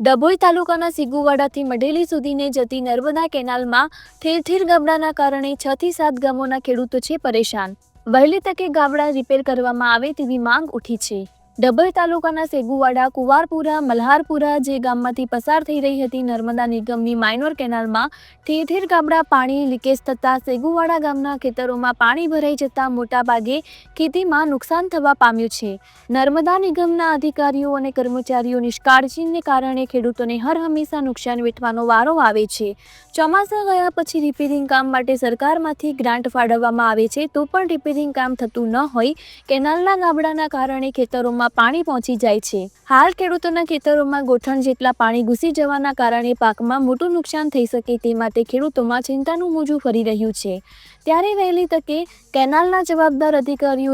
ડભોઈ તાલુકાના સિગુવાડાથી મઢેલી સુધીને જતી નર્મદા કેનાલમાં ઠેર ઠેર ગામડાના કારણે છ થી સાત ગામોના ખેડૂતો છે પરેશાન. વહેલી તકે ગામડા રિપેર કરવામાં આવે તેવી માંગ ઉઠી છે. ડભોઈ તાલુકાના સેગુવાડા કુવારપુરા, મલ્હારપુરા જે ગામમાંથી પસાર થઈ રહી હતી નર્મદા નિગમની માઇનોર કેનાલમાં ઠેર ઠેર ગાબડા પાણી લીકેજ થતાં સેગુવાડા ગામના ખેતરોમાં પાણી ભરાઈ જતાં મોટાભાગે ખેતીમાં નુકસાન થવા પામ્યું છે. નર્મદા નિગમના અધિકારીઓ અને કર્મચારીઓ નિષ્કાળજીને કારણે ખેડૂતોને હર હંમેશા નુકસાન વેઠવાનો વારો આવે છે. ચોમાસા ગયા પછી રિપેરિંગ કામ માટે સરકારમાંથી ગ્રાન્ટ ફાળવવામાં આવે છે તો પણ રિપેરિંગ કામ થતું ન હોય, કેનાલના ગાબડાના કારણે ખેતરોમાં પાણી પહોંચી જાય છે. હાલ ખેડૂતોના ખેતરોમાં ગોઠણ જેટલા પાણી ઘૂસી જવાના કારણે પાકમાં મોટું નુકસાન થઈ શકે તે માટે ખેડૂતોમાં ચિંતાનું મોજું ફરી રહ્યું છે. ત્યારે વહેલી તકે કેનાલના જવાબદાર અધિકારીઓ